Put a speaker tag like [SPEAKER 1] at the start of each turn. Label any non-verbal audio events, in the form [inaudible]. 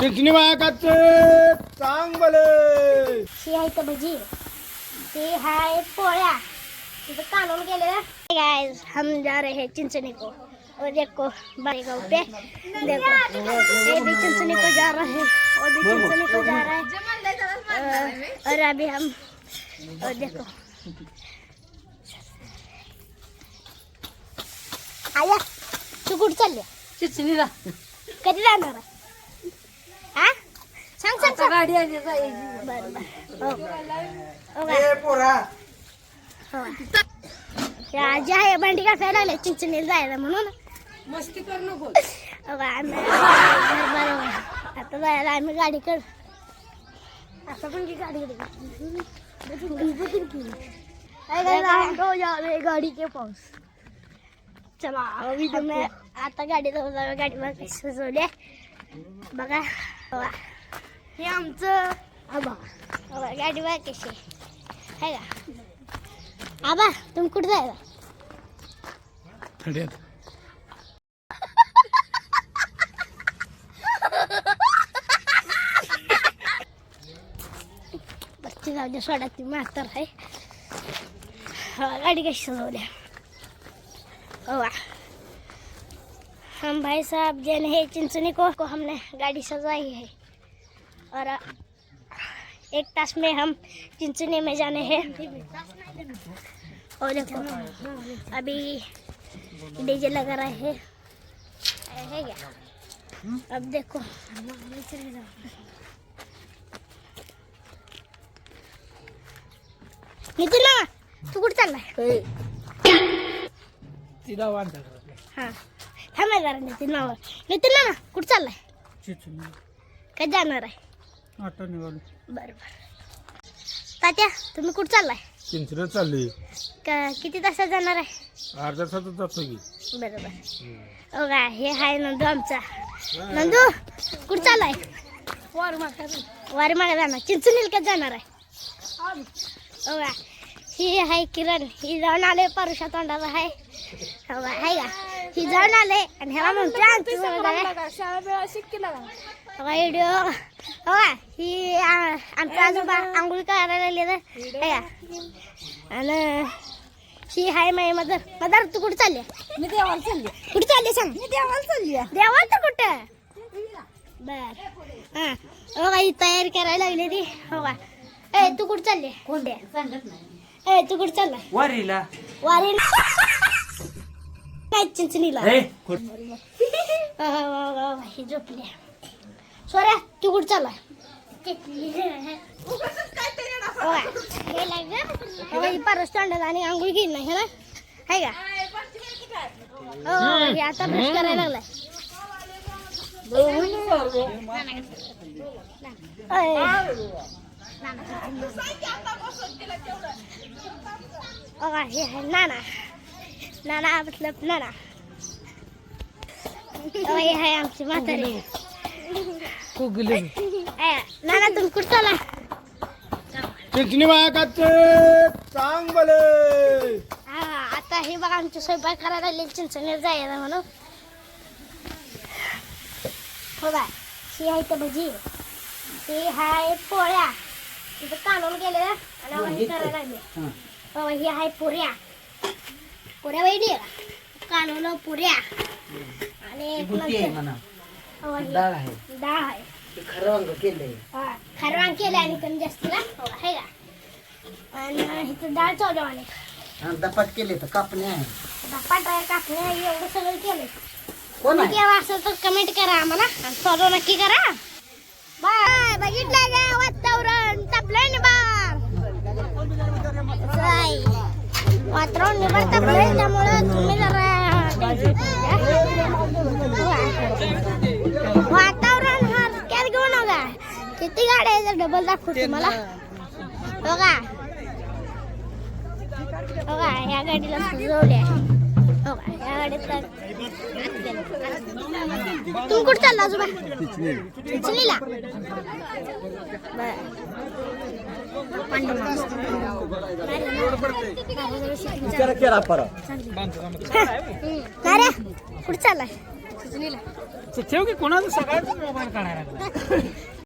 [SPEAKER 1] चिंचणी मायाकाचे चांग बले
[SPEAKER 2] ही आहे तर भजी ते हाय पोळ्या तिथं कानून केलेलं गाइस हम जा रहे हैं चिंचनी को। और देखो बड़े गाँव पे। देखो ये भी चिंचनी को जा रहा है। और भी चिंचनी को जा रहा है। और अभी हम और देखो। आया। तू कुठं चालली
[SPEAKER 3] चिचणीला
[SPEAKER 2] कधी जाणार आहे? हा? सांग सांग सांग.
[SPEAKER 3] गाडी आली जायची
[SPEAKER 2] बरं बरं हो. हो काय?
[SPEAKER 1] ए पोरा.
[SPEAKER 2] हो. या आजी आहे भांडी घासायला आले चिंचणीला जायला म्हणून.
[SPEAKER 3] मस्ती कर नको.
[SPEAKER 2] हो. आता जायला आम्ही गाडी कर आता पण की गाडी कडे गाडी के पाऊस. चला अभी तुम्ही आता गाडी जाऊ जाऊ गाडी बघा सजवली बघा. हो. हे आमचं आबा. आबा गाडी बघा कशी आहे का? आबा तुम्ही कुठे जायला?
[SPEAKER 1] थंड्यात
[SPEAKER 2] बसती जाऊ द्या सोडा ती म्हातार आहे हा, गाड़ी कैसे सजो दिया वाह हम भाई साहब जन है चिंचनी को, को हमने गाड़ी सजाई है। और एक तास में हम चिंचनी में जाने हैं। और देखो अभी डीजे लगा रहे हैं। है क्या? अब देखो। नितीन ना तू कुठं चाललाय?
[SPEAKER 1] तिला वांधा
[SPEAKER 2] हा। जरा नितीन नावर नितीन ना कुठं चाललाय? काय जाणार आहे?
[SPEAKER 1] निघालो.
[SPEAKER 2] बरं बरं. तात्या तुम्ही कुठं चाललाय?
[SPEAKER 1] चिंचणी चालली.
[SPEAKER 2] का किती तासात जाणार आहे?
[SPEAKER 1] अर्धा तासात जातो की.
[SPEAKER 2] बरं बरं हो का हे आहे नंदू आमचा. नंदू कुठं चाललाय? वारी मागे जाणार चिंचणील का जाणार आहे? हो का ही आहे किरण. ही जाऊन आले परुषा तोंडाला आहे हो का आहे का? ही जाऊन आले आणि ह्याला म्हणते आमची व्हिडिओ हो का ही आ- आमचा आजोबा आंघोळ करायला लागले तर आणि ही आहे माझी मदर. मदर तू कुठं चालली?
[SPEAKER 3] मी देवाला चालली.
[SPEAKER 2] कुठं चालली सांग?
[SPEAKER 3] मी देवाला चालली.
[SPEAKER 2] देवाचं कुठं? बर. हा. हो का ही तयारी करायला लागली ती. हो का ए तू कुठं चालली? कोंड्या
[SPEAKER 3] सांगत नाही.
[SPEAKER 2] ए तू कुठं चाललाय
[SPEAKER 1] वारीला.
[SPEAKER 2] वारी नाही चिंचणीला?
[SPEAKER 1] ए
[SPEAKER 2] हो, हो, हो, हो, ही झोपली सोऱ्या तू कुठं ही परस तोंडाला आणि आंघोळ घेईल नाही ना? आहे का? हो हो, हे आता ब्रश करायला लागलाय. नाना. नाना मतलब नाना. हो, हे आहे आमची म्हातारी.
[SPEAKER 3] कुगली
[SPEAKER 2] नाना तुम्ही कुठं चाला
[SPEAKER 1] चिंचणी मायाकाचे चांग बले
[SPEAKER 2] हा आता हे बघा आमची स्वयंपाक करायला लागली चिंचणीला जायला म्हणून. हो बाय ही आहे तर भजी. ही आहे पोळ्या. तिथं कानून गेलेलं आणि आम्हाला हे करायला लागले. हो. ही आहे पुऱ्या वैडी कानून पुऱ्या. आणि एक हो,
[SPEAKER 3] डाळ आहे.
[SPEAKER 2] डाळ आहे.
[SPEAKER 3] ते खरं वांग केलंय.
[SPEAKER 2] हा खरवान केलं आणि कमी जास्तीला हो आहे का? आणि इथं डाळ चौदवाने
[SPEAKER 3] आणि दपाट केले तर कापणे आहे.
[SPEAKER 2] धपाट कापणे एवढं सगळं केलं
[SPEAKER 3] कोण आहे?
[SPEAKER 2] केव्हा असेल तर कमेंट करा आम्हाला. आणि फॉलो नक्की करा. बाय बघितलं का? वातावरण तापलंय ना बा जाय. वातावरण निवडता तापलंय त्यामुळे तुम्ही जरा वातावरण हा क्या घेऊ नका किती गाड्या आहेत डबल दाखवू मला बघा बघा या गाडीला सजवल्या हो तुम्ही कुठं चालला आजोबा? चिचणीला कुठं चाललाय?
[SPEAKER 3] चिचणीला
[SPEAKER 4] ठेव की कोणाचा सगळ्याच मोबाईल काढायला लागला. [laughs]